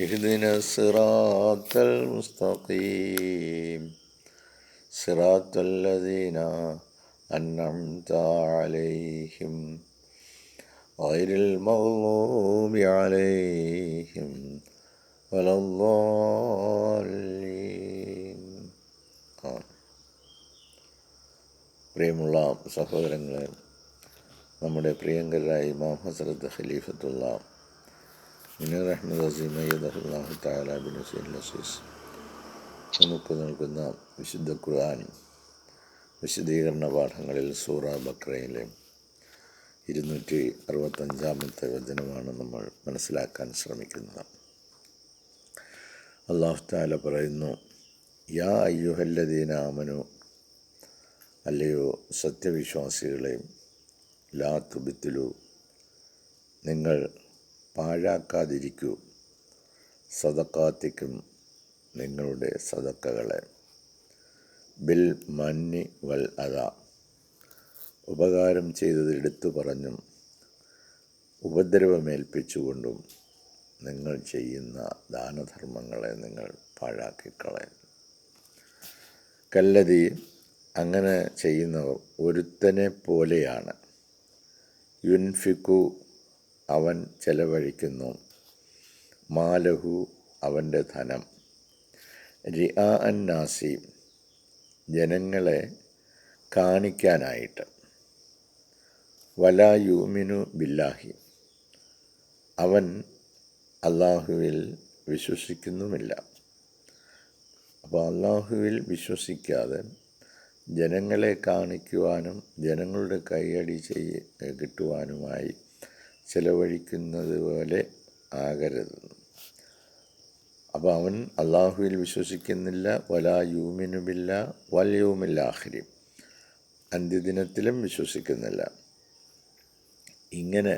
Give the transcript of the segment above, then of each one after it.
اهدنا الصراط المستقيم صراط الذين أنعمت عليهم غير المغضوب عليهم ولا الضالين آمين. പ്രിയമുള്ള സഹോദരങ്ങളെ നമ്മുടെ പ്രിയങ്കരായ ഇമാം ഹസരത്ത് ഖലീഫത്തുള്ള നമുക്ക് നൽകുന്ന വിശുദ്ധ ഖുർആൻ വിശദീകരണ പാഠങ്ങളിൽ സൂറ ബക്രയിലെ ഇരുന്നൂറ്റി അറുപത്തഞ്ചാമത്തെ വചനമാണ് നമ്മൾ മനസ്സിലാക്കാൻ ശ്രമിക്കുന്നത്. അള്ളാഹു താല പറയുന്നു യാ അയ്യുഹല്ലദീന ആമനു അല്ലയോ സത്യവിശ്വാസികളെ ലാ തുബിത്തിലു നിങ്ങൾ പാഴാക്കാതിരിക്കൂ. സദക്കാത്തിക്കും നിങ്ങളുടെ സദക്കകളെ. ബിൽ മന്നി വൽ അത. ഉപകാരം ചെയ്തത് എടുത്തു പറഞ്ഞും ഉപദ്രവമേൽപ്പിച്ചുകൊണ്ടും നിങ്ങൾ ചെയ്യുന്ന ദാനധർമ്മങ്ങളെ നിങ്ങൾ പാഴാക്കിക്കളയും. കല്ലതി അങ്ങനെ ചെയ്യുന്നവർ ഒരുത്തനെ പോലെയാണ്. യുൻഫിക്കു അവൻ ചെലവഴിക്കുന്നു. മാലഹു അവന്റെ ധനം. റിആ അന്നാസി നാസി ജനങ്ങളെ കാണിക്കാനായിട്ട്. വലാ യൂമിനു ബില്ലാഹി. അവൻ അള്ളാഹുവിൽ വിശ്വസിക്കുന്നുമില്ല. അപ്പോൾ അള്ളാഹുവിൽ വിശ്വസിക്കാതെ ജനങ്ങളെ കാണിക്കുവാനും ജനങ്ങളുടെ കൈയടി ചെയ്യ കിട്ടുവാനുമായി ചിലവഴിക്കുന്നത് പോലെ ആകരുത്. അപ്പോൾ അവൻ അള്ളാഹുവിൽ വിശ്വസിക്കുന്നില്ല വലാ യൂമിനുമില്ല വലയവുമില്ല ആഹ്രി അന്ത്യദിനത്തിലും വിശ്വസിക്കുന്നില്ല. ഇങ്ങനെ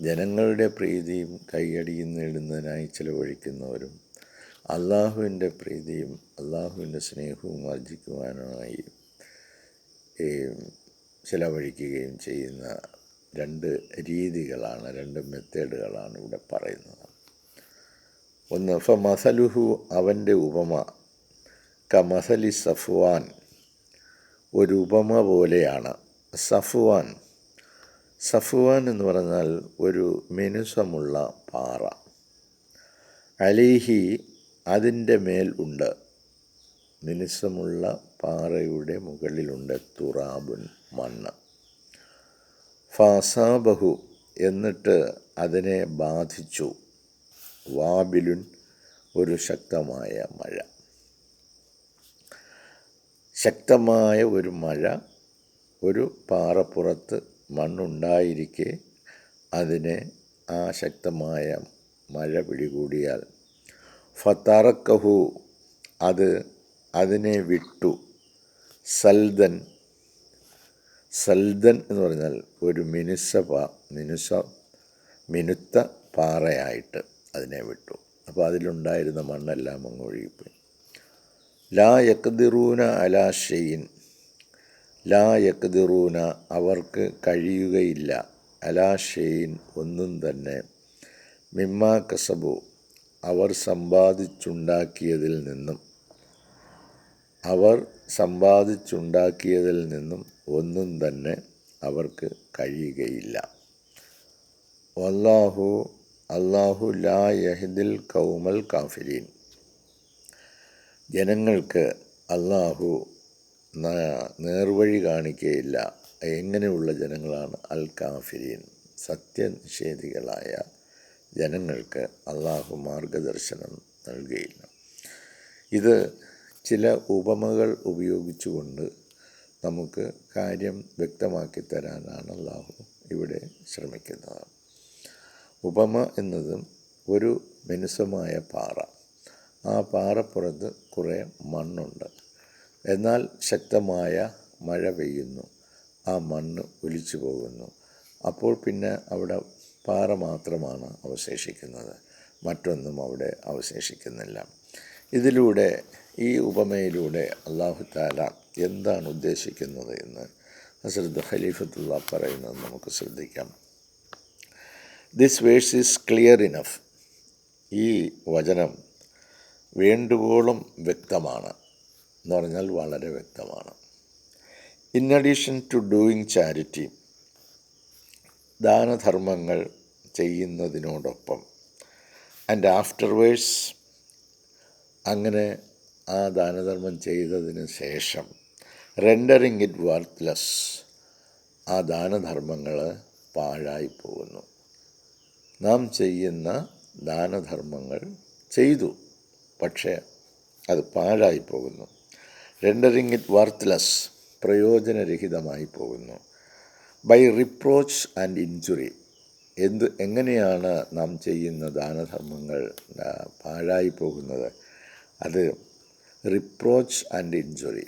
ജനങ്ങളുടെ പ്രീതിയും കൈയടിയും നേടുന്നതിനായി ചിലവഴിക്കുന്നവരും അള്ളാഹുവിന്റെ പ്രീതിയും അള്ളാഹുവിന്റെ സ്നേഹവും ആർജിക്കുവാനുമായി ചിലവഴിക്കുകയും ചെയ്യുന്ന രണ്ട് രീതികളാണ് രണ്ട് മെത്തേഡുകളാണ് ഇവിടെ പറയുന്നത്. ഒന്ന് ഫ മസലുഹു അവന്റെ ഉപമ. ക മസലി സഫ്വാൻ ഒരു ഉപമ പോലെയാണ്. സഫ്വാൻ. സഫ്വാൻ എന്ന് പറഞ്ഞാൽ ഒരു മിനുസമുള്ള പാറ. അലിഹി അതിന്റെ മേൽ ഉണ്ട്. മിനുസമുള്ള പാറയുടെ മുകളിലുണ്ട് തുറാബുൻ മണ്ണ്. ഫാസാബഹു എന്നിട്ട് അതിനെ ബാധിച്ചു. വാബിലുൻ ഒരു ശക്തമായ മഴ. ശക്തമായ ഒരു മഴ ഒരു പാറപ്പുറത്ത് മണ്ണുണ്ടായിരിക്കെ അതിനെ ആ ശക്തമായ മഴ പിടികൂടിയാൽ. ഫത്തറക്കഹു അത് അതിനെ വിട്ടു. സൽദൻ സൽദൻ എന്ന് പറഞ്ഞാൽ ഒരു മിനുസ പാ മിനുസ മിനുത്ത പാറയായിട്ട് അതിനെ വിട്ടു. അപ്പോൾ അതിലുണ്ടായിരുന്ന മണ്ണെല്ലാം അങ്ങ് ഒഴുകിപ്പോയി. ലാ യക്തിറൂന അലാഷയിൻ ഷെയ്ൻ. ലാ യക്തിറൂന അവർക്ക് കഴിയുകയില്ല. അലാഷയിൻ ഷെയ്ൻ ഒന്നും തന്നെ മിമ്മ കസബു അവർ സമ്പാദിച്ചുണ്ടാക്കിയതിൽ നിന്നും അവർ സമ്പാദിച്ചുണ്ടാക്കിയതിൽ നിന്നും ഒന്നും തന്നെ അവർക്ക് കഴിയുകയില്ല. വല്ലാഹു അള്ളാഹു ലാ യഹിദിൽ കൗമൽ കാഫിരീൻ. ജനങ്ങൾക്ക് അള്ളാഹു നേർവഴി കാണിക്കുകയില്ല എങ്ങനെയുള്ള ജനങ്ങളാണ് അൽ കാഫിരീൻ? സത്യനിഷേധികളായ ജനങ്ങൾക്ക് അള്ളാഹു മാർഗദർശനം നൽകുകയില്ല ഇത് ചില ഉപമകൾ ഉപയോഗിച്ചുകൊണ്ട് നമുക്ക് കാര്യം വ്യക്തമാക്കി തരാനാണ് അള്ളാഹു ഇവിടെ ശ്രമിക്കുന്നത്. ഉപമ എന്നതും ഒരു മിനുസമായ പാറ. ആ പാറപ്പുറത്ത് കുറേ മണ്ണുണ്ട്. എന്നാൽ ശക്തമായ മഴ പെയ്യുന്നു. ആ മണ്ണ് ഒലിച്ചു പോകുന്നു. അപ്പോൾ പിന്നെ അവിടെ പാറ മാത്രമാണ് അവശേഷിക്കുന്നത്. മറ്റൊന്നും അവിടെ അവശേഷിക്കുന്നില്ല. ഇതിലൂടെ ഈ ഉപമയിലൂടെ അള്ളാഹു താല എന്താണ് ഉദ്ദേശിക്കുന്നത് എന്ന് ഹസരത് ഖലീഫത്തുള്ള പറയുന്നത് നമുക്ക് ശ്രദ്ധിക്കാം. This verse is clear enough ഈ വചനം വേണ്ടുവോളം വ്യക്തമാണ് എന്ന് പറഞ്ഞാൽ വളരെ വ്യക്തമാണ്. In addition to doing charity ദാനധർമ്മങ്ങൾ ചെയ്യുന്നതിനോടൊപ്പം ആൻഡ് ആഫ്റ്റർവേഴ്സ് അങ്ങനെ ആ ദാനധർമ്മം ചെയ്തതിന് ശേഷം റെൻഡറിങ് ഇറ്റ് വർത്ത്ലെസ് ആ ദാനധർമ്മങ്ങൾ പാഴായി പോകുന്നു നാം ചെയ്യുന്ന ദാനധർമ്മങ്ങൾ ചെയ്തു പക്ഷേ അത് പാഴായി പോകുന്നു റെൻഡറിങ് ഇറ്റ് വർത്ത്ലെസ് പ്രയോജനരഹിതമായി പോകുന്നു ബൈ റിപ്രോച്ച് ആൻഡ് ഇഞ്ചുറി എന്ത് എങ്ങനെയാണ് നാം ചെയ്യുന്ന ദാനധർമ്മങ്ങൾ പാഴായി പോകുന്നത് അത് റിപ്രോച്ച് ആൻഡ് ഇഞ്ചുറി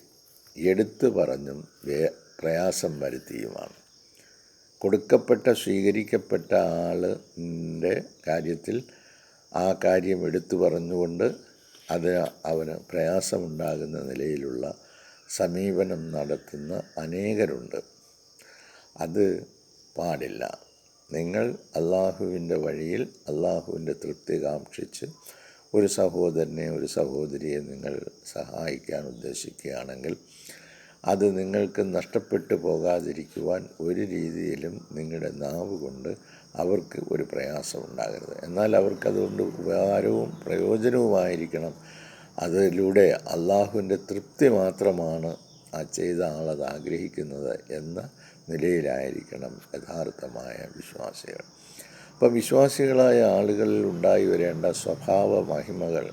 എടുത്തു പറഞ്ഞും പ്രയാസം വരുത്തിയുമാണ്. കൊടുക്കപ്പെട്ട സ്വീകരിക്കപ്പെട്ട ആളിന്റെ കാര്യത്തിൽ ആ കാര്യം എടുത്തു പറഞ്ഞുകൊണ്ട് അത് അവന് പ്രയാസമുണ്ടാകുന്ന നിലയിലുള്ള സമീപനം നടത്തുന്ന അനേകരുണ്ട്. അത് പാടില്ല. നിങ്ങൾ അള്ളാഹുവിന്റെ വഴിയിൽ അള്ളാഹുവിന്റെ തൃപ്തി കാക്ഷിച്ച് ഒരു സഹോദരനെ ഒരു സഹോദരിയെ നിങ്ങൾ സഹായിക്കാൻ ഉദ്ദേശിക്കുകയാണെങ്കിൽ അത് നിങ്ങൾക്ക് നഷ്ടപ്പെട്ടു പോകാതിരിക്കുവാൻ ഒരു രീതിയിലും നിങ്ങളുടെ നാവ് കൊണ്ട് അവർക്ക് ഒരു പ്രയാസം ഉണ്ടാകരുത്. എന്നാൽ അവർക്കതുകൊണ്ട് ഉപകാരവും പ്രയോജനവുമായിരിക്കണം. അതിലൂടെ അള്ളാഹുവിന്റെ തൃപ്തി മാത്രമാണ് ആ ചെയ്ത ആളത് ആഗ്രഹിക്കുന്നത് എന്ന നിലയിലായിരിക്കണം യഥാർത്ഥമായ വിശ്വാസികൾ. അപ്പം വിശ്വാസികളായ ആളുകളിൽ ഉണ്ടായി വരേണ്ട സ്വഭാവ മഹിമകൾ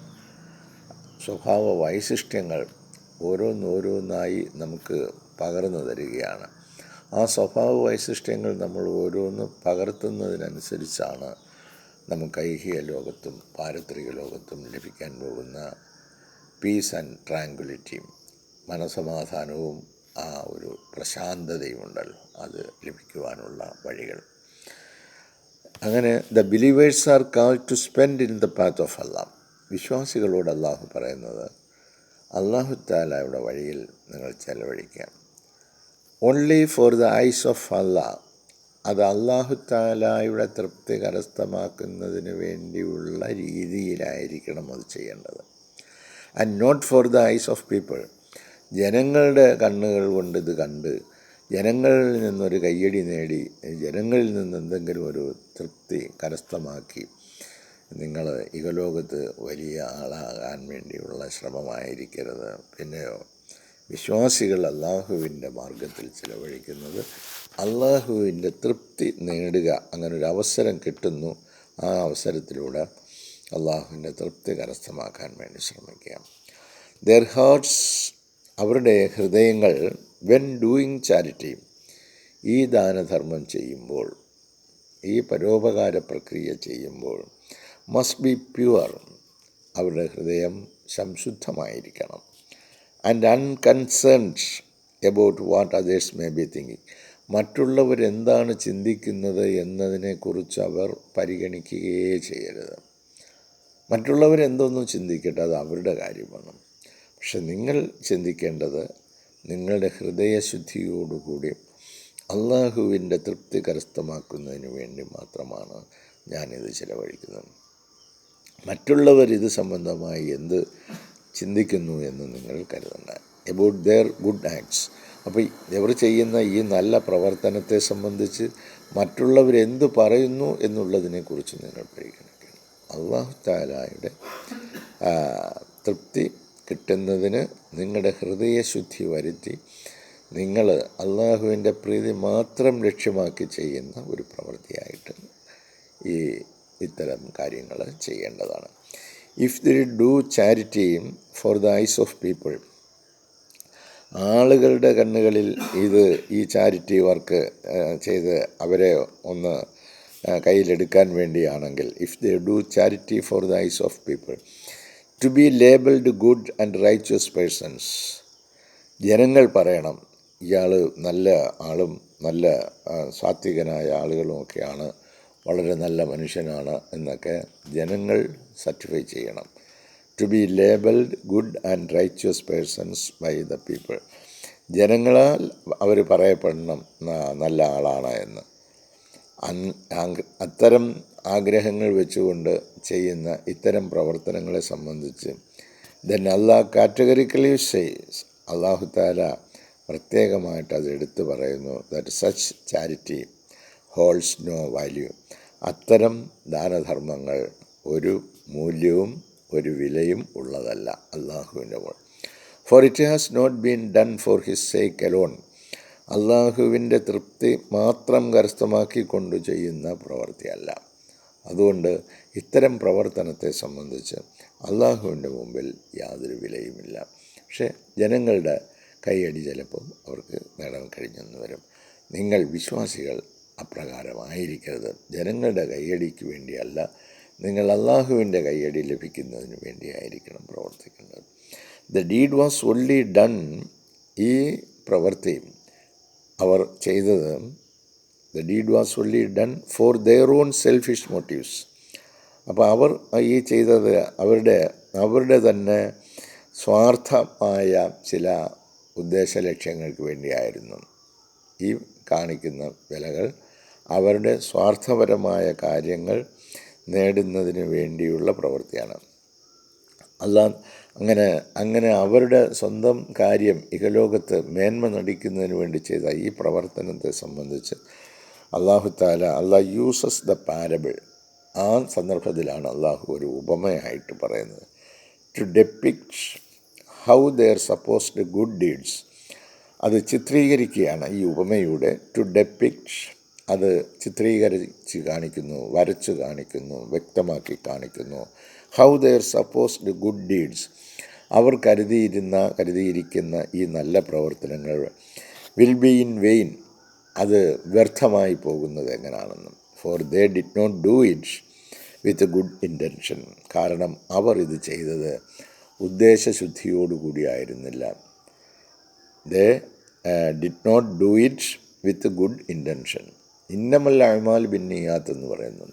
സ്വഭാവ വൈശിഷ്ട്യങ്ങൾ ഓരോന്നോരോന്നായി നമുക്ക് പകർന്നു തരികയാണ്. ആ സ്വഭാവ വൈശിഷ്ട്യങ്ങൾ നമ്മൾ ഓരോന്ന് പകർത്തുന്നതിനനുസരിച്ചാണ് നമുക്ക് ഐഹിക ലോകത്തും പാരത്രിക ലോകത്തും ലഭിക്കാൻ പോകുന്ന പീസ് ആൻഡ് ട്രാങ്കുലിറ്റിയും മനസമാധാനവും ആ ഒരു പ്രശാന്തതയും ഉണ്ടല്ലോ അത് ലഭിക്കുവാനുള്ള വഴികൾ. അങ്ങനെ the believers are called to spend in the path of അല്ലാം വിശ്വാസികളോട് അള്ളാഹു പറയുന്നത് അള്ളാഹു താലയുടെ വഴിയിൽ നിങ്ങൾ ചെലവഴിക്കാം. Only for the eyes of അള്ളാഹ് അത് അള്ളാഹു താലായുടെ തൃപ്തി കരസ്ഥമാക്കുന്നതിന് വേണ്ടിയുള്ള രീതിയിലായിരിക്കണം അത് ചെയ്യേണ്ടത്. And not for the eyes of people ജനങ്ങളുടെ കണ്ണുകൾ കൊണ്ട് ഇത് കണ്ട് ജനങ്ങളിൽ നിന്നൊരു കയ്യടി നേടി ജനങ്ങളിൽ നിന്ന് എന്തെങ്കിലും ഒരു തൃപ്തി കരസ്ഥമാക്കി നിങ്ങൾ ഇഹലോകത്ത് വലിയ ആളാകാൻ വേണ്ടിയുള്ള ശ്രമമായിരിക്കരുത്. പിന്നെയോ വിശ്വാസികൾ അള്ളാഹുവിന്റെ മാർഗത്തിൽ ചിലവഴിക്കുന്നത് അള്ളാഹുവിന്റെ തൃപ്തി നേടുക അങ്ങനൊരു അവസരം കിട്ടുന്നു. ആ അവസരത്തിലൂടെ അള്ളാഹുവിന്റെ തൃപ്തി കരസ്ഥമാക്കാൻ വേണ്ടി ശ്രമിക്കുക. ദർ ഹാർട്ട്സ് അവരുടെ ഹൃദയങ്ങൾ വെൻ ഡൂയിങ് ചാരിറ്റി ഈ ദാനധർമ്മം ചെയ്യുമ്പോൾ ഈ പരോപകാര പ്രക്രിയ ചെയ്യുമ്പോൾ മസ്റ്റ് ബി പ്യുവർ അവരുടെ ഹൃദയം സംശുദ്ധമായിരിക്കണം. And unconcerned about what others may be thinking മറ്റുള്ളവരെന്താണ് ചിന്തിക്കുന്നത് എന്നതിനെക്കുറിച്ച് അവർ പരിഗണിക്കുകയേ ചെയ്യരുത്. മറ്റുള്ളവരെന്തോന്നും ചിന്തിക്കട്ടെ അത് അവരുടെ കാര്യമാണ്. പക്ഷെ നിങ്ങൾ ചിന്തിക്കേണ്ടത് നിങ്ങളുടെ ഹൃദയശുദ്ധിയോടുകൂടി അള്ളാഹുവിന്റെ തൃപ്തി കരസ്ഥമാക്കുന്നതിന് വേണ്ടി മാത്രമാണ് ഞാനിത് ചിലവഴിക്കുന്നത്. മറ്റുള്ളവർ ഇത് സംബന്ധമായി എന്ത് ചിന്തിക്കുന്നു എന്ന് നിങ്ങൾ കരുതണ്ട എബൌട്ട് ദെയർ ഗുഡ് ആക്ട്സ് അപ്പോൾ ഇവർ ചെയ്യുന്ന ഈ നല്ല പ്രവർത്തനത്തെ സംബന്ധിച്ച് മറ്റുള്ളവരെന്ത് പറയുന്നു എന്നുള്ളതിനെക്കുറിച്ച് നിങ്ങൾ പരിഗണിക്കണം. അള്ളാഹു താലായുടെ തൃപ്തി കിട്ടുന്നതിന് നിങ്ങളുടെ ഹൃദയശുദ്ധി വരുത്തി നിങ്ങൾ അള്ളാഹുവിന്റെ പ്രീതി മാത്രം ലക്ഷ്യമാക്കി ചെയ്യുന്ന ഒരു പ്രവൃത്തിയായിട്ട് ഈ ഇത്തരം കാര്യങ്ങൾ ചെയ്യേണ്ടതാണ്. If they do ചാരിറ്റിയും for the eyes of people ആളുകളുടെ കണ്ണുകളിൽ ഇത് ഈ ചാരിറ്റി വർക്ക് ചെയ്ത് അവരെ ഒന്ന് കയ്യിലെടുക്കാൻ വേണ്ടിയാണെങ്കിൽ if they do charity for the eyes of people to be labelled good and righteous persons ജനങ്ങൾ പറയണം ഇയാൾ നല്ല ആളും നല്ല സാത്വികനായ ആളുകളുമൊക്കെയാണ് വളരെ നല്ല മനുഷ്യനാണ് എന്നൊക്കെ ജനങ്ങൾ സർട്ടിഫൈ ചെയ്യണം. To be labelled good and righteous persons by the people ജനങ്ങളാൽ അവർ പറയപ്പെടണം നല്ല ആളാണ് എന്ന്. അത്തരം ആഗ്രഹങ്ങൾ വെച്ചുകൊണ്ട് ചെയ്യുന്ന ഇത്തരം പ്രവർത്തനങ്ങളെ സംബന്ധിച്ച് ദെൻ അള്ളാഹ് കാറ്റഗറിക്കലി സേസ് അള്ളാഹു താല പ്രത്യേകമായിട്ട് അത് എടുത്തു പറയുന്നു that such charity holds no value അത്തരം ദാനധർമ്മങ്ങൾ ഒരു മൂല്യവും ഒരു വിലയും ഉള്ളതല്ല അള്ളാഹുവിന്റെ മോൾ for it has not been done for his sake alone അള്ളാഹുവിന്റെ തൃപ്തി മാത്രം കരസ്ഥമാക്കിക്കൊണ്ട് ചെയ്യുന്ന പ്രവൃത്തിയല്ല. അതുകൊണ്ട് ഇത്തരം പ്രവർത്തനത്തെ സംബന്ധിച്ച് അള്ളാഹുവിന്റെ മുമ്പിൽ യാതൊരു വിലയുമില്ല. പക്ഷേ ജനങ്ങളുടെ കൈയടി ചിലപ്പം അവർക്ക് നേടാൻ കഴിഞ്ഞെന്ന് വരും. നിങ്ങൾ വിശ്വാസികൾ അപ്രകാരമായിരിക്കരുത്. ജനങ്ങളുടെ കൈയടിക്ക് വേണ്ടിയല്ല നിങ്ങൾ അള്ളാഹുവിന്റെ കൈയടി ലഭിക്കുന്നതിന് വേണ്ടിയായിരിക്കണം പ്രവർത്തിക്കേണ്ടത്. The deed was only done ഈ പ്രവൃത്തി അവർ ചെയ്തത് the deed was only done for their own selfish motives അപ്പോൾ അവർ ഈ ചെയ്തത് അവരുടെ അവരുടെ തന്നെ സ്വാർത്ഥമായ ചില ഉദ്ദേശ ലക്ഷ്യങ്ങൾക്ക് വേണ്ടിയായിരുന്നു. ഈ കാണിക്കുന്ന വിലകൾ അവരുടെ സ്വാർത്ഥപരമായ കാര്യങ്ങൾ നേടുന്നതിന് വേണ്ടിയുള്ള പ്രവൃത്തിയാണ്. അല്ല അങ്ങനെ അങ്ങനെ അവരുടെ സ്വന്തം കാര്യം ഇഹലോകത്ത് മേന്മ നടിക്കുന്നതിന് വേണ്ടി ചെയ്ത ഈ പ്രവർത്തനത്തെ സംബന്ധിച്ച് അള്ളാഹു താല അള്ളാഹ് യൂസസ് ദ പാരബിൾ ആ സന്ദർഭത്തിലാണ് അള്ളാഹു ഒരു ഉപമയായിട്ട് പറയുന്നത്. To depict how their supposed good deeds അത് ചിത്രീകരിക്കുകയാണ് ഈ ഉപമയുടെ. ടു ഡെപ്പിക്ട് അത് ചിത്രീകരിച്ച് കാണിക്കുന്നു വരച്ച് കാണിക്കുന്നു വ്യക്തമാക്കി കാണിക്കുന്നു. How their supposed good deeds അവർ കരുതിയിരുന്ന കരുതിയിരിക്കുന്ന ഈ നല്ല പ്രവർത്തനങ്ങൾ വിൽ ബി ഇൻ വെയിൻ അത് വ്യർത്ഥമായി പോകുന്നത് എങ്ങനെയാണെന്നും for they did not do it with good intention കാരണം അവർ ഇത് ചെയ്തത് ഉദ്ദേശശുദ്ധിയോടുകൂടിയായിരുന്നില്ല. They did not do it with good intention ഇന്നമല്ല അഴിമാൽ ബിന്നിയാത്ത് എന്ന് പറയുന്നു.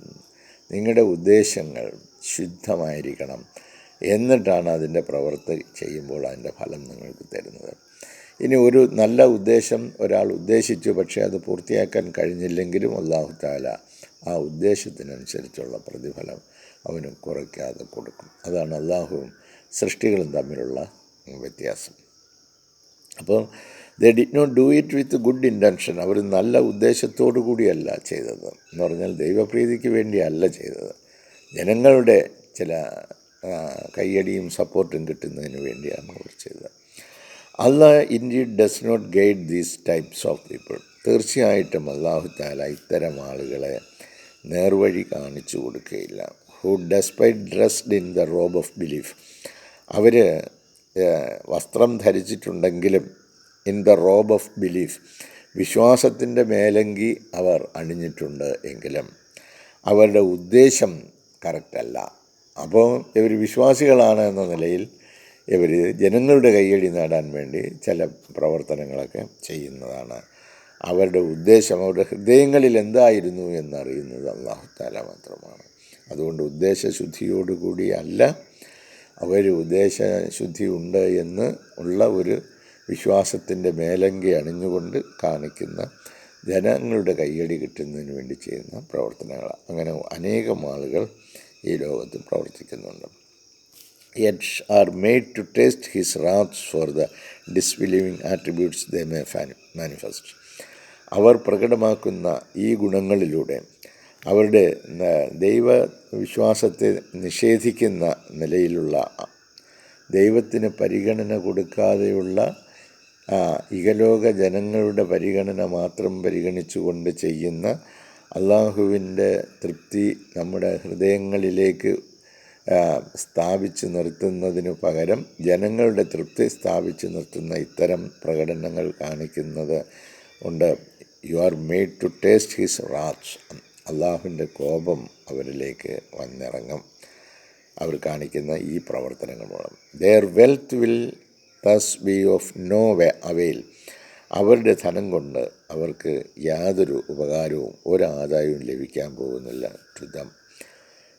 നിങ്ങളുടെ ഉദ്ദേശങ്ങൾ ശുദ്ധമായിരിക്കണം എന്നിട്ടാണ് അതിന്റെ പ്രവൃത്തി ചെയ്യുമ്പോൾ അതിന്റെ ഫലം നിങ്ങൾക്ക് തരുന്നത്. ഇനി ഒരു നല്ല ഉദ്ദേശം ഒരാൾ ഉദ്ദേശിച്ചു പക്ഷേ അത് പൂർത്തിയാക്കാൻ കഴിഞ്ഞില്ലെങ്കിലും അള്ളാഹു താല ആ ഉദ്ദേശത്തിനനുസരിച്ചുള്ള പ്രതിഫലം അവന് കുറയ്ക്കാതെ കൊടുക്കും. അതാണ് അള്ളാഹുവും സൃഷ്ടികളും തമ്മിലുള്ള വ്യത്യാസം. അപ്പോൾ they did not do it with good intention അവർ നല്ല ഉദ്ദേശത്തോടു കൂടിയല്ല ചെയ്തത്. എന്ന് പറഞ്ഞാൽ ദൈവപ്രീതിക്ക് വേണ്ടിയല്ല ചെയ്തത്. ജനങ്ങളുടെ ചില കയ്യടിയും സപ്പോർട്ടും കിട്ടുന്നതിന് വേണ്ടിയാണ് അവർ ചെയ്തത്. അല്ല indeed does not guide these types of people തീർച്ചയായിട്ടും അള്ളാഹു താല ഇത്തരം ആളുകളെ നേർവഴി കാണിച്ചു കൊടുക്കുകയില്ല. Who despite dressed in the robe of belief അവർ വസ്ത്രം ധരിച്ചിട്ടുണ്ടെങ്കിലും in the robe of belief വിശ്വാസത്തിന്റെ മേലങ്കി അവർ അണിഞ്ഞിട്ടുണ്ട് എങ്കിലും അവരുടെ ഉദ്ദേശം കറക്റ്റല്ല. അപ്പോൾ ഇവർ വിശ്വാസികളാണ് എന്ന നിലയിൽ ഇവർ ജനങ്ങളുടെ കയ്യടി നേടാൻ വേണ്ടി ചില പ്രവർത്തനങ്ങളൊക്കെ ചെയ്യുന്നതാണ്. അവരുടെ ഉദ്ദേശം അവരുടെ ഹൃദയങ്ങളിൽ എന്തായിരുന്നു എന്നറിയുന്നത് അള്ളാഹുത്താല മാത്രമാണ്. അതുകൊണ്ട് ഉദ്ദേശശുദ്ധിയോടുകൂടി അല്ല അവർ ഉദ്ദേശശുദ്ധി ഉണ്ട് എന്ന് ഉള്ള ഒരു വിശ്വാസത്തിന്റെ മേലങ്കി അണിഞ്ഞുകൊണ്ട് കാണിക്കുന്ന ജനങ്ങളുടെ കയ്യടി കിട്ടുന്നതിന് വേണ്ടി ചെയ്യുന്ന പ്രവർത്തനങ്ങൾ അങ്ങനെ അനേകം ആളുകൾ ഈ ലോകത്ത് പ്രവർത്തിക്കുന്നുണ്ട്. Yet are made to taste his wraths for the disbelieving attributes they may manifest അവർ പ്രകടമാക്കുന്ന ഈ ഗുണങ്ങളിലൂടെ അവരുടെ ദൈവവിശ്വാസത്തെ നിഷേധിക്കുന്ന നിലയിലുള്ള ദൈവത്തിന് പരിഗണന കൊടുക്കാതെയുള്ള ഇഹലോക ജനങ്ങളുടെ പരിഗണന മാത്രം പരിഗണിച്ചുകൊണ്ട് ചെയ്യുന്ന അള്ളാഹുവിന്റെ തൃപ്തി നമ്മുടെ ഹൃദയങ്ങളിലേക്ക് സ്ഥാപിച്ചു നിർത്തുന്നതിനു പകരം ജനങ്ങളുടെ തൃപ്തി സ്ഥാപിച്ച് നിർത്തുന്ന ഇത്തരം പ്രകടനങ്ങൾ കാണിക്കുന്നത് ഉണ്ട്. You are made to taste his wrath അള്ളാഹുവിന്റെ കോപം അവരിലേക്ക് വന്നിറങ്ങും. അവർ കാണിക്കുന്ന ഈ പ്രവർത്തനങ്ങൾ മൂലം. Their wealth will thus be of no way അവയിൽ. അവരുടെ ധനം കൊണ്ട് അവർക്ക് യാതൊരു ഉപകാരവും ഒരാദായവും ലഭിക്കാൻ പോകുന്നില്ല. To them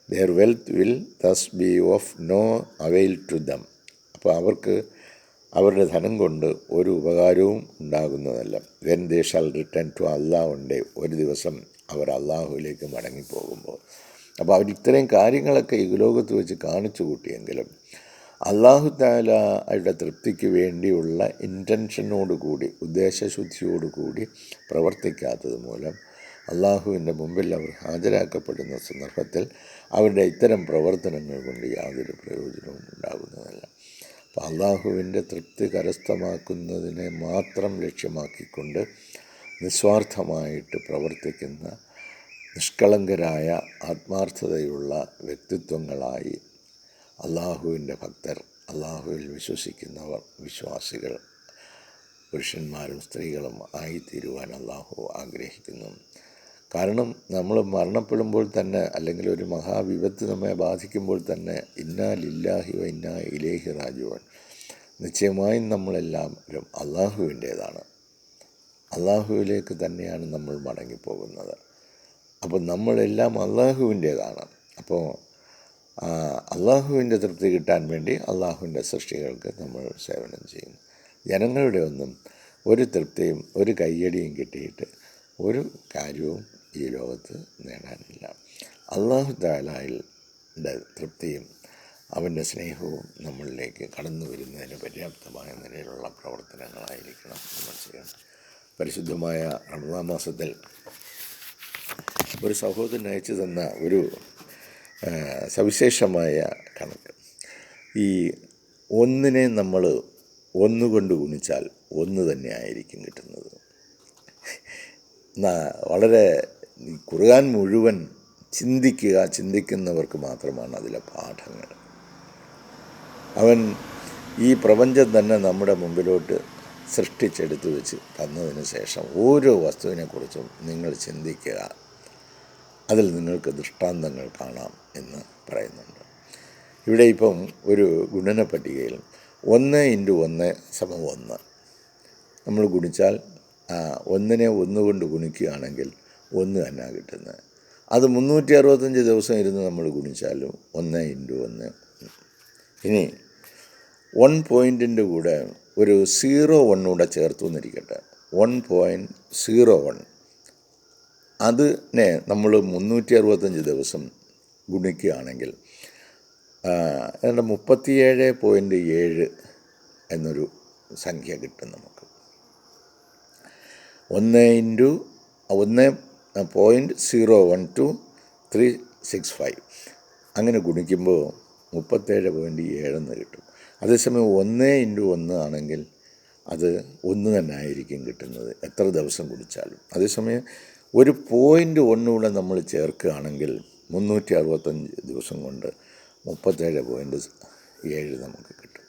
their wealth will thus be of no അവയിൽ ടു ദം അപ്പോൾ അവർക്ക് അവരുടെ ധനം കൊണ്ട് ഒരു ഉപകാരവും ഉണ്ടാകുന്നതല്ല. When they shall return to Allah ഉണ്ട് ഒരു ദിവസം അവർ അള്ളാഹുവിലേക്ക് മടങ്ങിപ്പോകുമ്പോൾ. അപ്പോൾ അവർ ഇത്രയും കാര്യങ്ങളൊക്കെ ഈ ലോകത്ത് വെച്ച് കാണിച്ചു കൂട്ടിയെങ്കിലും അള്ളാഹു താലയുടെ തൃപ്തിക്ക് വേണ്ടിയുള്ള ഇന്റൻഷനോടുകൂടി ഉദ്ദേശശുദ്ധിയോടുകൂടി പ്രവർത്തിക്കാത്തത് മൂലം അള്ളാഹുവിന്റെ മുമ്പിൽ അവർ ഹാജരാക്കപ്പെടുന്ന സന്ദർഭത്തിൽ അവരുടെ ഇത്തരം പ്രവർത്തനങ്ങൾ കൊണ്ട് യാതൊരു പ്രയോജനവും ഉണ്ടാകുന്നതല്ല. അപ്പോൾ അള്ളാഹുവിന്റെ തൃപ്തി കരസ്ഥമാക്കുന്നതിനെ മാത്രം ലക്ഷ്യമാക്കിക്കൊണ്ട് നിസ്വാർത്ഥമായിട്ട് പ്രവർത്തിക്കുന്ന നിഷ്കളങ്കരായ ആത്മാർത്ഥതയുള്ള വ്യക്തിത്വങ്ങളായി അള്ളാഹുവിന്റെ ഭക്തർ അള്ളാഹുവിൽ വിശ്വസിക്കുന്നവർ വിശ്വാസികൾ പുരുഷന്മാരും സ്ത്രീകളും ആയിത്തീരുവാൻ അള്ളാഹു ആഗ്രഹിക്കുന്നു. കാരണം നമ്മൾ മരണപ്പെടുമ്പോൾ തന്നെ അല്ലെങ്കിൽ ഒരു മഹാവിപത്ത് നമ്മെ ബാധിക്കുമ്പോൾ തന്നെ ഇന്നാ ലില്ലാഹി വ ഇന്നാ ഇലേഹി റാജുവൻ നിശ്ചയമായും നമ്മളെല്ലാം അള്ളാഹുവിന്റേതാണ്. അള്ളാഹുവിലേക്ക് തന്നെയാണ് നമ്മൾ മടങ്ങിപ്പോകുന്നത്. അപ്പോൾ നമ്മളെല്ലാം അള്ളാഹുവിന്റേതാണ്. അപ്പോൾ അള്ളാഹുവിന്റെ തൃപ്തി കിട്ടാൻ വേണ്ടി അള്ളാഹുവിന്റെ സൃഷ്ടികൾക്ക് നമ്മൾ സേവനം ചെയ്യുന്നു ജനങ്ങളുടെ ഒന്നും ഒരു തൃപ്തിയും ഒരു കയ്യടിയും കിട്ടിയിട്ട് ഒരു കാര്യവും ഈ ലോകത്ത് നേടാനില്ല. അള്ളാഹു താലായിന്റെ തൃപ്തിയും അവന്റെ സ്നേഹവും നമ്മളിലേക്ക് കടന്നു വരുന്നതിന് പര്യാപ്തമായ നിലയിലുള്ള പ്രവർത്തനങ്ങളായിരിക്കണം നമ്മൾ ചെയ്യണം പരിശുദ്ധമായ റമദാൻ മാസത്തിൽ ഒരു സഹോദരൻ അയച്ചു തന്ന ഒരു സവിശേഷമായ കണക്ക്. ഈ ഒന്നിനെ നമ്മൾ ഒന്നുകൊണ്ട് ഗുണിച്ചാൽ ഒന്ന് തന്നെ ആയിരിക്കും കിട്ടുന്നത്. വളരെ ഖുർആൻ മുഴുവൻ ചിന്തിക്കുക ചിന്തിക്കുന്നവർക്ക് മാത്രമാണ് അതിലെ പാഠങ്ങൾ. അവൻ ഈ പ്രപഞ്ചം തന്നെ നമ്മുടെ മുമ്പിലോട്ട് സൃഷ്ടിച്ചെടുത്തു വെച്ച് തന്നതിന് ശേഷം ഓരോ വസ്തുവിനെക്കുറിച്ചും നിങ്ങൾ ചിന്തിക്കുക. അതിൽ നിങ്ങൾക്ക് ദൃഷ്ടാന്തങ്ങൾ കാണാം എന്ന് പറയുന്നുണ്ട്. ഇവിടെ ഇപ്പം ഒരു ഗുണന പട്ടികയിൽ ഒന്ന് ഇന്റു ഒന്ന് സമം ഒന്ന്. നമ്മൾ ഗുണിച്ചാൽ ഒന്നിനെ ഒന്ന് കൊണ്ട് ഗുണിക്കുകയാണെങ്കിൽ ഒന്ന് തന്നെ കിട്ടുന്നത്. അത് മുന്നൂറ്റി അറുപത്തഞ്ച് ദിവസം ഇരുന്ന് നമ്മൾ ഗുണിച്ചാലും ഒന്ന് ഇന്റു ഒന്ന്. ഇനി വൺ പോയിന്റിന്റെ കൂടെ ഒരു സീറോ വണ്ണൂടെ ചേർത്തു എന്നിരിക്കട്ടെ. വൺ പോയിന്റ് സീറോ വൺ അതിനെ നമ്മൾ മുന്നൂറ്റി അറുപത്തഞ്ച് ദിവസം ഗുണിക്കുകയാണെങ്കിൽ മുപ്പത്തിയേഴ് പോയിന്റ് ഏഴ് എന്നൊരു സംഖ്യ കിട്ടും നമുക്ക്. ഒന്ന് ഇന്റു ഒന്ന് point zero one two three six five. അങ്ങനെ ഗുണിക്കുമ്പോൾ മുപ്പത്തേഴ് പോയിന്റ് ഏഴെന്ന് കിട്ടും. അതേസമയം ഒന്ന് ഇന്റു ഒന്ന് ആണെങ്കിൽ അത് ഒന്ന് തന്നെ ആയിരിക്കും കിട്ടുന്നത്. എത്ര ദിവസം കുടിച്ചാലും അതേസമയം ഒരു പോയിന്റ് ഒന്നുകൂടെ നമ്മൾ ചേർക്കുകയാണെങ്കിൽ മുന്നൂറ്റി അറുപത്തഞ്ച് ദിവസം കൊണ്ട് മുപ്പത്തേഴ് പോയിന്റ് ഏഴ് നമുക്ക് കിട്ടും.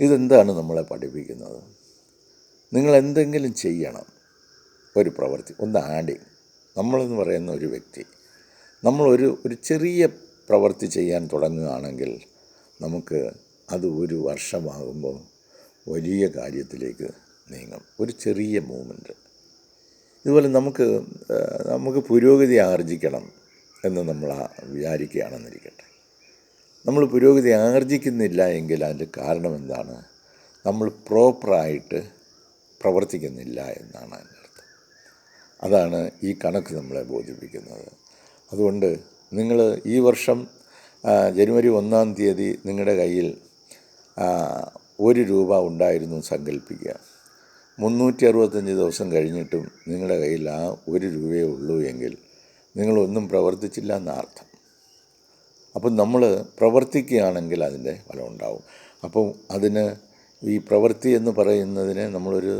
ഇതെന്താണ് നമ്മളെ പഠിപ്പിക്കുന്നത്? നിങ്ങൾ എന്തെങ്കിലും ചെയ്യണം. ഒരു പ്രവൃത്തി ഒന്ന് ആഡിങ് നമ്മളെന്ന് പറയുന്ന ഒരു വ്യക്തി. നമ്മളൊരു ഒരു ചെറിയ പ്രവൃത്തി ചെയ്യാൻ തുടങ്ങുകയാണെങ്കിൽ നമുക്ക് അത് ഒരു വർഷമാകുമ്പോൾ വലിയ കാര്യത്തിലേക്ക് നീങ്ങും. ഒരു ചെറിയ മൂമെന്റ് ഇതുപോലെ നമുക്ക് നമുക്ക് പുരോഗതി ആർജിക്കണം എന്ന് നമ്മൾ വിചാരിക്കുകയാണെന്നിരിക്കട്ടെ. നമ്മൾ പുരോഗതി ആർജിക്കുന്നില്ല എങ്കിൽ അതിന്റെ കാരണം എന്താണ്? നമ്മൾ പ്രോപ്പറായിട്ട് പ്രവർത്തിക്കുന്നില്ല എന്നാണ് അതിന്റെ അർത്ഥം. അതാണ് ഈ കണക്ക് നമ്മളെ ബോധിപ്പിക്കുന്നത്. അതുകൊണ്ട് നിങ്ങൾ ഈ വർഷം ജനുവരി ഒന്നാം തീയതി നിങ്ങളുടെ കയ്യിൽ ഒരു രൂപ ഉണ്ടായിരുന്നു സങ്കല്പിക്കുക മുന്നൂറ്റി അറുപത്തഞ്ച് ദിവസം കഴിഞ്ഞിട്ടും നിങ്ങളുടെ കയ്യിൽ ആ ഒരു രൂപയേ ഉള്ളൂ എങ്കിൽ നിങ്ങളൊന്നും പ്രവർത്തിച്ചില്ല എന്നർത്ഥം അപ്പം നമ്മൾ പ്രവർത്തിക്കുകയാണെങ്കിൽ അതിന്റെ ഫലം ഉണ്ടാവും. അപ്പം അതിന് ഈ പ്രവൃത്തി എന്ന് പറയുന്നതിന് നമ്മളൊരു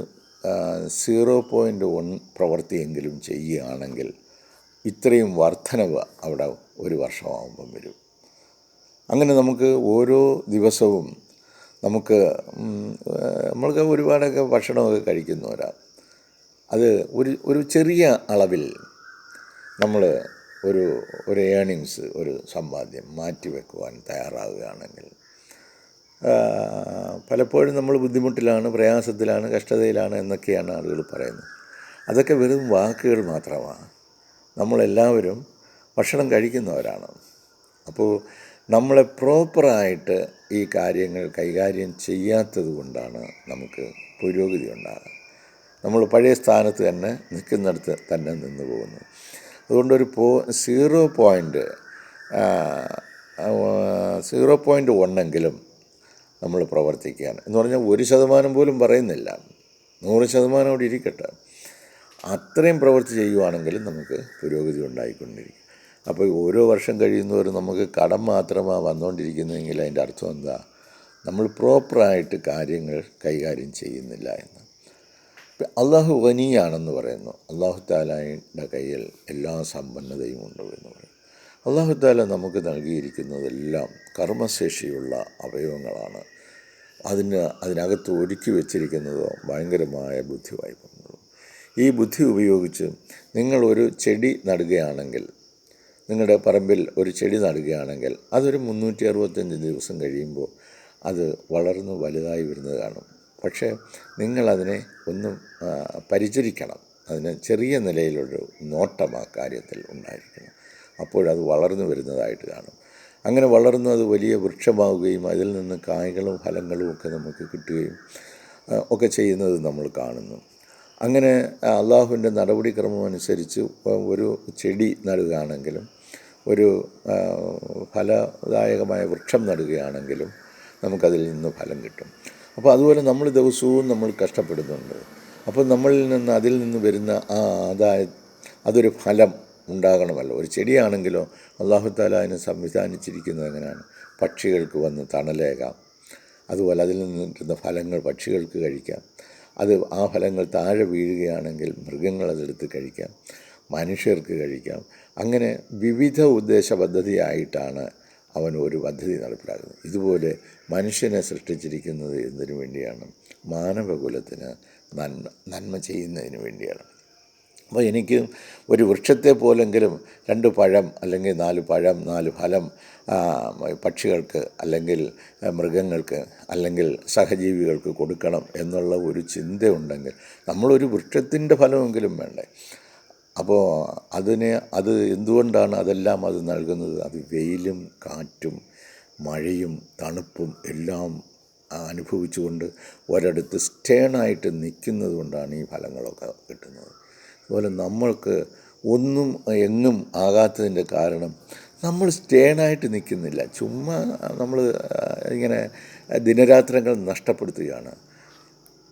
സീറോ പോയിന്റ് വൺ പ്രവൃത്തിയെങ്കിലും ചെയ്യുകയാണെങ്കിൽ ഇത്രയും വർധനവ് അവിടെ ഒരു വർഷമാകുമ്പം വരും. അങ്ങനെ നമുക്ക് ഓരോ ദിവസവും നമുക്ക് നമ്മൾക്ക് ഒരുപാടൊക്കെ ഭക്ഷണമൊക്കെ കഴിക്കുന്നവരാണ് അത് ഒരു ഒരു ചെറിയ അളവിൽ നമ്മൾ ഒരു ഒരു ഏണിങ്സ് ഒരു സമ്പാദ്യം മാറ്റിവെക്കുവാൻ തയ്യാറാവുകയാണെങ്കിൽ പലപ്പോഴും നമ്മൾ ബുദ്ധിമുട്ടിലാണ് പ്രയാസത്തിലാണ് കഷ്ടതയിലാണ് എന്നൊക്കെയാണ് ആളുകൾ പറയുന്നത്. അതൊക്കെ വെറും വാക്കുകൾ മാത്രമാണ്. നമ്മളെല്ലാവരും ഭക്ഷണം കഴിക്കുന്നവരാണ്. അപ്പോൾ നമ്മളെ പ്രോപ്പറായിട്ട് ഈ കാര്യങ്ങൾ കൈകാര്യം ചെയ്യാത്തത് കൊണ്ടാണ് നമുക്ക് പുരോഗതി ഉണ്ടാകുന്നത്. നമ്മൾ പഴയ സ്ഥാനത്ത് തന്നെ നിൽക്കുന്നിടത്ത് തന്നെ നിന്ന് പോകുന്നു. അതുകൊണ്ടൊരു പോ സീറോ പോയിന്റ് സീറോ പോയിന്റ് ഒന്നെങ്കിലും നമ്മൾ പ്രവർത്തിക്കുകയാണ്. എന്ന് പറഞ്ഞാൽ ഒരു ശതമാനം പോലും പറയുന്നില്ല. നൂറ് ശതമാനം അവിടെ ഇരിക്കട്ടെ. അത്രയും പ്രവൃത്തി ചെയ്യുവാണെങ്കിലും നമുക്ക് പുരോഗതി ഉണ്ടായിക്കൊണ്ടിരിക്കും. അപ്പോൾ ഓരോ വർഷം കഴിയുന്നവരും നമുക്ക് കടം മാത്രമാണ് വന്നുകൊണ്ടിരിക്കുന്നതെങ്കിൽ അതിന്റെ അർത്ഥം എന്താ? നമ്മൾ പ്രോപ്പറായിട്ട് കാര്യങ്ങൾ കൈകാര്യം ചെയ്യുന്നില്ല എന്ന്. അള്ളാഹു വനിയാണെന്ന് പറയുന്നു. അള്ളാഹു താലായുടെ കയ്യിൽ എല്ലാ സമ്പന്നതയും ഉണ്ട് എന്ന് പറയും അള്ളാഹു താല നമുക്ക് നൽകിയിരിക്കുന്നതെല്ലാം കർമ്മശേഷിയുള്ള അവയവങ്ങളാണ്. അതിന് അതിനകത്ത് ഒരുക്കി വെച്ചിരിക്കുന്നതോ ഭയങ്കരമായ ബുദ്ധി ഈ ബുദ്ധി ഉപയോഗിച്ച് നിങ്ങളൊരു ചെടി നടുകയാണെങ്കിൽ നിങ്ങളുടെ പറമ്പിൽ ഒരു ചെടി നടുകയാണെങ്കിൽ അതൊരു മുന്നൂറ്റി അറുപത്തഞ്ച് ദിവസം കഴിയുമ്പോൾ അത് വളർന്നു വലുതായി വരുന്നത് കാണും. പക്ഷേ നിങ്ങളതിനെ ഒന്ന് പരിചരിക്കണം. അതിന് ചെറിയ നിലയിലൊരു നോട്ടം ആ കാര്യത്തിൽ ഉണ്ടായിരിക്കണം. അപ്പോഴത് വളർന്നു വരുന്നതായിട്ട് കാണും. അങ്ങനെ വളർന്ന് അത് വലിയ വൃക്ഷമാവുകയും അതിൽ നിന്ന് കായ്കളും ഫലങ്ങളും ഒക്കെ നമുക്ക് കിട്ടുകയും ഒക്കെ ചെയ്യുന്നത് നമ്മൾ കാണുന്നു. അങ്ങനെ അള്ളാഹുവിന്റെ നടപടിക്രമം അനുസരിച്ച് ഒരു ചെടി നടുകയാണെങ്കിലും ഒരു ഫലദായകമായ വൃക്ഷം നടുകയാണെങ്കിലും നമുക്കതിൽ നിന്ന് ഫലം കിട്ടും. അപ്പോൾ അതുപോലെ നമ്മൾ ദിവസവും നമ്മൾ കഷ്ടപ്പെടുന്നുണ്ട്. അപ്പോൾ നമ്മളിൽ നിന്ന് അതിൽ നിന്ന് വരുന്ന ആ ആദായ അതൊരു ഫലം ഉണ്ടാകണമല്ലോ. ഒരു ചെടിയാണെങ്കിലോ അള്ളാഹു താല അതിനെ സംവിധാനിച്ചിരിക്കുന്നത് എങ്ങനെയാണ്? പക്ഷികൾക്ക് വന്ന് തണലേകാം. അതുപോലെ അതിൽ നിന്ന് കിട്ടുന്ന ഫലങ്ങൾ പക്ഷികൾക്ക് കഴിക്കാം. അത് ആ ഫലങ്ങൾ താഴെ വീഴുകയാണെങ്കിൽ മൃഗങ്ങൾ അതെടുത്ത് കഴിക്കാം. മനുഷ്യർക്ക് കഴിക്കാം. അങ്ങനെ വിവിധ ഉദ്ദേശ പദ്ധതിയായിട്ടാണ് അവൻ ഒരു പദ്ധതി നടപ്പിലാക്കുന്നത്. ഇതുപോലെ മനുഷ്യനെ സൃഷ്ടിച്ചിരിക്കുന്നത് എന്തിനു വേണ്ടിയാണ്? മാനവകുലത്തിന് നന്മ നന്മ ചെയ്യുന്നതിന് വേണ്ടിയാണ്. അപ്പോൾ എനിക്ക് ഒരു വൃക്ഷത്തെ പോലെങ്കിലും രണ്ട് പഴം അല്ലെങ്കിൽ നാല് പഴം നാല് ഫലം പക്ഷികൾക്ക് അല്ലെങ്കിൽ മൃഗങ്ങൾക്ക് അല്ലെങ്കിൽ സഹജീവികൾക്ക് കൊടുക്കണം എന്നുള്ള ഒരു ചിന്തയുണ്ടെങ്കിൽ നമ്മളൊരു വൃക്ഷത്തിന്റെ ഫലമെങ്കിലും വേണ്ടേ? അപ്പോൾ അതിന് അത് എന്തുകൊണ്ടാണ് അതെല്ലാം അത് നൽകുന്നത്? അത് വെയിലും കാറ്റും മഴയും തണുപ്പും എല്ലാം അനുഭവിച്ചുകൊണ്ട് ഒരിടത്ത് സ്റ്റേണായിട്ട് നിൽക്കുന്നത് കൊണ്ടാണ് ഈ ഫലങ്ങളൊക്കെ കിട്ടുന്നത്. അതുപോലെ നമ്മൾക്ക് ഒന്നും എങ്ങും ആകാത്തതിന്റെ കാരണം നമ്മൾ സ്റ്റേണായിട്ട് നിൽക്കുന്നില്ല. ചുമ്മാ നമ്മൾ ഇങ്ങനെ ദിനരാത്രങ്ങൾ നഷ്ടപ്പെടുത്തുകയാണ്.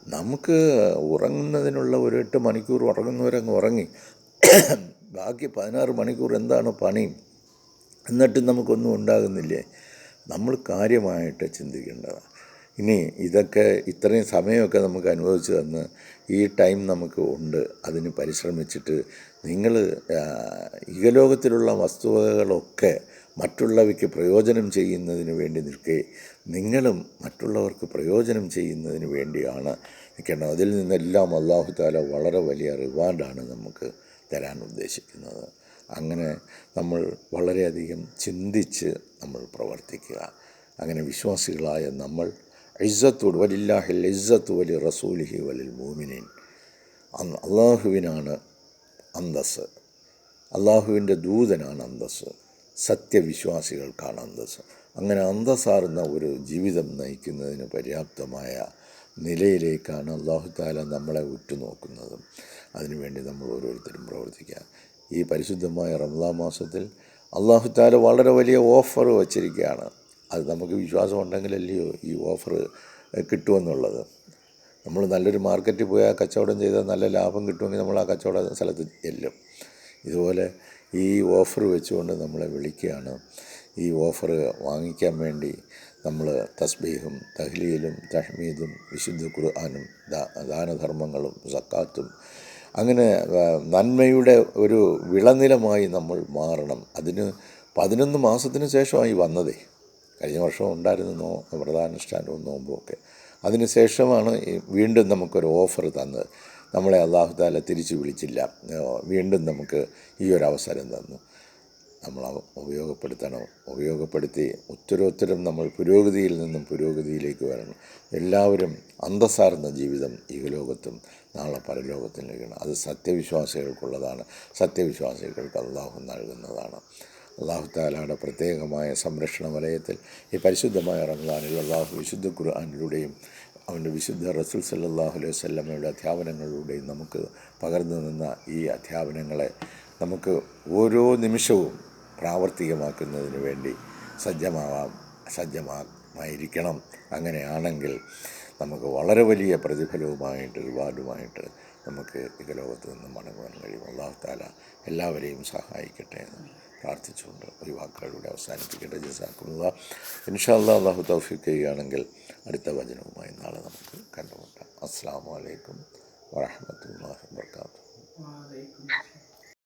നമുക്ക് ഉറങ്ങുന്നതിനുള്ള ഒരു എട്ട് മണിക്കൂർ ഉറങ്ങുന്നവരങ്ങ് ഉറങ്ങി. ബാക്കി പതിനാറ് മണിക്കൂർ എന്താണ് പണി എന്നിട്ടും നമുക്കൊന്നും ഉണ്ടാകുന്നില്ലേ? നമ്മൾ കാര്യമായിട്ട് ചിന്തിക്കേണ്ടതാണ്. ഇനി ഇതൊക്കെ ഇത്രയും സമയമൊക്കെ നമുക്ക് അനുവദിച്ചു തന്ന് ഈ ടൈം നമുക്ക് ഉണ്ട്. അതിന് പരിശ്രമിച്ചിട്ട് നിങ്ങൾ ഇഹലോകത്തിലുള്ള വസ്തുവകകളൊക്കെ മറ്റുള്ളവയ്ക്ക് പ്രയോജനം ചെയ്യുന്നതിന് വേണ്ടി നിൽക്കെ. നിങ്ങളും മറ്റുള്ളവർക്ക് പ്രയോജനം ചെയ്യുന്നതിന് വേണ്ടിയാണ് നിൽക്കേണ്ടത്. അതിൽ നിന്നെല്ലാം അള്ളാഹു താല വളരെ വലിയ റിവാർഡാണ് നമുക്ക് തരാൻ ഉദ്ദേശിക്കുന്നത്. അങ്ങനെ നമ്മൾ വളരെയധികം ചിന്തിച്ച് നമ്മൾ പ്രവർത്തിക്കുക. അങ്ങനെ വിശ്വാസികളായ നമ്മൾ ഇസ്സത്തോട് വലില്ലാഹിൽ ഇസ്സത്ത് വലി റസൂലിഹി വലിൽ മൂമിനീൻ അന്ന് അള്ളാഹുവിനാണ് അന്തസ് അള്ളാഹുവിന്റെ ദൂതനാണ് അന്തസ് സത്യവിശ്വാസികൾക്കാണ് അന്തസ് അങ്ങനെ അന്തസ്സാർന്ന ഒരു ജീവിതം നയിക്കുന്നതിന് പര്യാപ്തമായ നിലയിലേക്കാണ് അള്ളാഹു താല നമ്മളെ ഉറ്റുനോക്കുന്നതും. അതിനുവേണ്ടി നമ്മൾ ഓരോരുത്തരും പ്രവർത്തിക്കുക ഈ പരിശുദ്ധമായ റംദാ മാസത്തിൽ അള്ളാഹു താല വളരെ വലിയ ഓഫർ വച്ചിരിക്കുകയാണ്. അത് നമുക്ക് വിശ്വാസമുണ്ടെങ്കിലല്ലയോ ഈ ഓഫർ കിട്ടുമെന്നുള്ളത്. നമ്മൾ നല്ലൊരു മാർക്കറ്റിൽ പോയാൽ കച്ചവടം ചെയ്താൽ നല്ല ലാഭം കിട്ടുമെങ്കിൽ നമ്മൾ ആ കച്ചവട സ്ഥലത്ത് ചെല്ലും. ഇതുപോലെ ഈ ഓഫർ വെച്ചുകൊണ്ട് നമ്മളെ വിളിക്കുകയാണ്. ഈ ഓഫർ വാങ്ങിക്കാൻ വേണ്ടി നമ്മൾ തസ്ബീഹും തഹ്ലീലും തഹ്മീദും വിശുദ്ധ ഖുർആാനും ദാനധർമ്മങ്ങളും സക്കാത്തും അങ്ങനെ നന്മയുടെ ഒരു വിളനിലമായി നമ്മൾ മാറണം. അതിന് പതിനൊന്ന് മാസത്തിന് ശേഷമായി വന്നതേ. കഴിഞ്ഞ വർഷം ഉണ്ടായിരുന്നു നോ വ്രതാനുഷ്ഠാനവും നോമ്പും ഒക്കെ അതിന് ശേഷമാണ് വീണ്ടും നമുക്കൊരു ഓഫർ തന്നത്. നമ്മളെ അള്ളാഹു താല തിരിച്ചു വിളിച്ചില്ല. വീണ്ടും നമുക്ക് ഈ ഒരു അവസരം തന്നു. നമ്മൾ ഉപയോഗപ്പെടുത്തണം. ഉപയോഗപ്പെടുത്തി ഉത്തരോത്തരം നമ്മൾ പുരോഗതിയിൽ നിന്നും പുരോഗതിയിലേക്ക് വരണം. എല്ലാവരും അന്തസ്സാർന്ന ജീവിതം ഈ ലോകത്തും നാളെ പരലോകത്തും നൽകണം അത് സത്യവിശ്വാസികൾക്കുള്ളതാണ്. സത്യവിശ്വാസികൾക്ക് അള്ളാഹു നൽകുന്നതാണ്. അള്ളാഹു താലയുടെ പ്രത്യേകമായ സംരക്ഷണ വലയത്തിൽ ഈ പരിശുദ്ധമായ റംസാനിൽ അള്ളാഹു വിശുദ്ധ ഖുർആാനിലൂടെയും അവന്റെ വിശുദ്ധ റസൂൽ സല്ലാഹു അലൈഹി വസല്ലമയുടെ അധ്യാപനങ്ങളിലൂടെയും നമുക്ക് പകർന്നു നിന്ന ഈ അധ്യാപനങ്ങളെ നമുക്ക് ഓരോ നിമിഷവും പ്രാവർത്തികമാക്കുന്നതിന് വേണ്ടി സജ്ജമാവാം സജ്ജമായിരിക്കണം അങ്ങനെയാണെങ്കിൽ നമുക്ക് വളരെ വലിയ പ്രതിഫലവുമായിട്ട് റിവാർഡുമായിട്ട് നമുക്ക് ഈ ലോകത്ത് നിന്ന് മടങ്ങുവാൻ കഴിയും. അള്ളാഹുത്താല എല്ലാവരെയും സഹായിക്കട്ടെ എന്ന് പ്രാർത്ഥിച്ചുകൊണ്ട് ഒരു വാക്കുകളിലൂടെ അവസാനിപ്പിക്കട്ടെ. ജസാക്കുക ഇൻഷാല്ലാ അള്ളാഹു തൗഫീഖ് ചെയ്യുകയാണെങ്കിൽ അടുത്ത വചനവുമായി നാളെ നമുക്ക് കണ്ടുമുട്ടാം. അസ്സാം വലൈക്കും വാഹമത്തല്ലാഹി വർക്കാത്തു